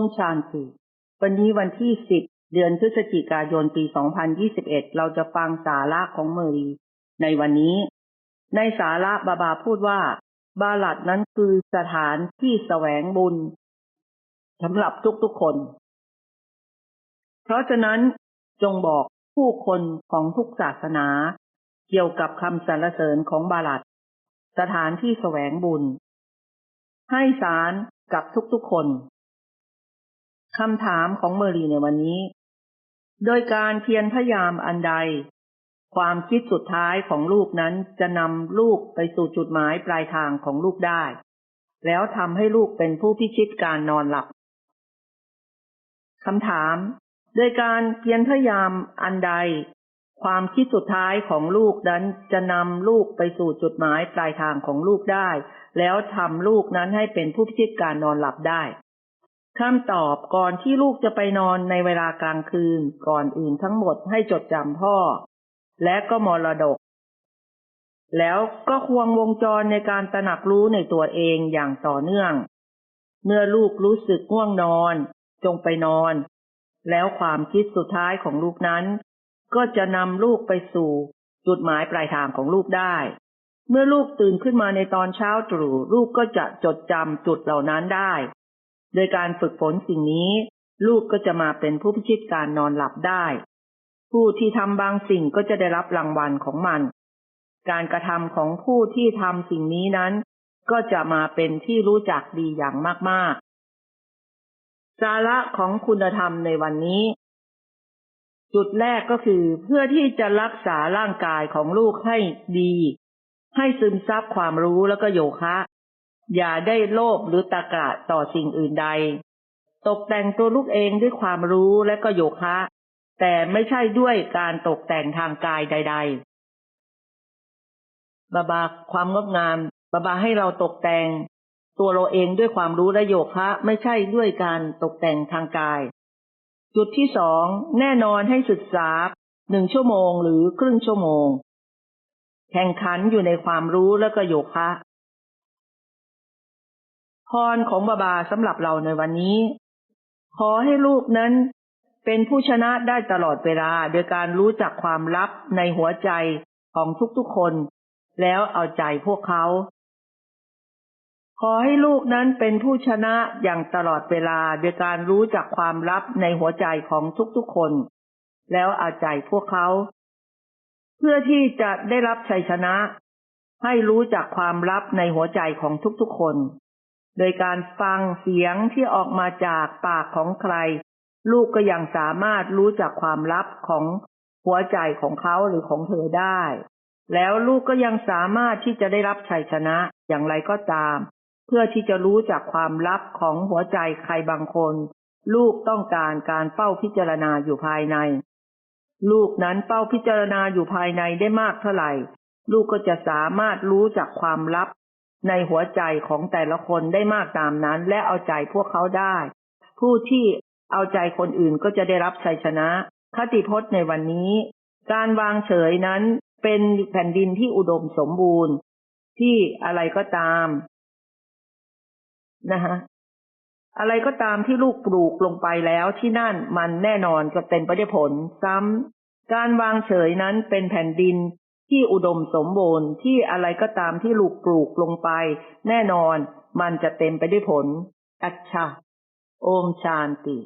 มชานติวันนี้วันที่ 10 เดือนพฤศจิกายนปี 2021 เราจะฟังสาระของเมรี ในวันนี้ ในสาระบาบาพูดว่า บาลัดนั้นคือสถานที่แสวงบุญสำหรับทุกๆคน เพราะฉะนั้นจงบอกผู้คนของทุกศาสนา เกี่ยวกับคำสรรเสริญของบาลัดสถานที่แสวงบุญ ให้สารกับทุกๆคน คำถามของเมอรีในวันนี้ โดยการเพียรพยายามอันใด ความคิดสุดท้ายของลูกนั้นจะนำลูกไปสู่จุดหมายปลายทางของลูกได้ แล้วทำให้ลูกเป็นผู้พิชิตการนอนหลับคำถาม โดยการเพียรพยายามอันใด ความคิดสุดท้ายของลูกนั้นจะนำลูกไปสู่จุดหมายปลายทางของลูกได้ แล้วทำลูกนั้นให้เป็นผู้พิชิตการนอนหลับได้ คำตอบก่อนที่ลูกจะไปนอนในเวลากลางคืนก่อนอื่นทั้งหมดให้จดจำพ่อ และก็มรดก แล้วก็ควงวงจรในการตระหนักรู้ในตัวเองอย่างต่อเนื่อง เมื่อลูกรู้สึกง่วงนอน จงไปนอน แล้วความคิดสุดท้ายของลูกนั้น ก็จะนำลูกไปสู่ จุดหมายปลายทางของลูกได้ เมื่อลูกตื่นขึ้นมาในตอนเช้าตรู่ลูกก็จะจดจำจุดเหล่านั้นได้ โดยการฝึกฝนสิ่งนี้ ลูกก็จะมาเป็นผู้พิชิตการนอนหลับได้ ผู้ที่ทำบางสิ่งก็จะได้รับรางวัลของมัน การกระทำของผู้ที่ทำสิ่งนี้นั้น ก็จะมาเป็นที่รู้จักดีอย่างมากๆ สาระของคุณธรรมในวันนี้ จุดแรกก็คือเพื่อที่จะรักษาร่างกายของลูกให้ดี ให้ซึมซับความรู้แล้วก็โยคะ อย่าได้โลภหรือตะกระต่อสิ่งอื่นใด ตกแต่งตัวลูกเองด้วยความรู้และก็โยคะ แต่ไม่ใช่ด้วยการตกแต่งทางกายใด ๆ บาบาความงดงามบาบาให้เราตกแต่ง ตัวเราเองด้วยความรู้และโยคะ ไม่ใช่ด้วยการตกแต่งทางกาย จุดที่สองแน่นอนให้ศึกษาหนึ่งชั่วโมงหรือครึ่งชั่วโมง แข่งขันอยู่ในความรู้และก็โยคะ พรของบาบาสำหรับเราในวันนี้ ขอให้ลูกนั้นเป็นผู้ชนะได้ตลอดเวลาโดยการรู้จักความลับในหัวใจของทุกๆคน แล้วเอาใจพวกเขา ขอให้ลูกนั้นเป็นผู้ชนะอย่างตลอดเวลาโดยการรู้จักความลับในหัวใจของทุกๆคน แล้วเอาใจพวกเขา เพื่อที่จะได้รับชัยชนะ ให้รู้จักความลับในหัวใจของทุกๆคน โดยการฟังเสียงที่ออกมาจากปากของใคร ลูกก็ยังสามารถรู้จักความลับของหัวใจของเขาหรือของเธอได้ แล้วลูกก็ยังสามารถที่จะได้รับชัยชนะอย่างไรก็ตาม เพื่อที่จะรู้จักความลับของหัวใจใครบางคน ลูกต้องการการเฝ้าพิจารณาอยู่ภายใน ลูกนั้นเฝ้าพิจารณาอยู่ภายในได้มากเท่าไหร่ ลูกก็จะสามารถรู้จักความลับ ในหัวใจของแต่ละคนได้มากตามนั้น และเอาใจพวกเขาได้ ผู้ที่เอาใจคนอื่นก็จะได้รับชัยชนะ คติพจน์ในวันนี้ การวางเฉยนั้นเป็นแผ่นดินที่อุดมสมบูรณ์ ที่อะไรก็ตามนะคะอะไรก็ตามที่ลูกปลูกลงไปแล้วที่นั่นมันแน่นอนจะเป็นไปด้วยผล ซ้ำการวางเฉยนั้นเป็นแผ่นดิน ที่อุดมสมบูรณ์ที่อะไรก็ตามที่ลูกปลูกลงไป แน่นอนมันจะเต็มไปด้วยผล อัจฉะโอมชานติ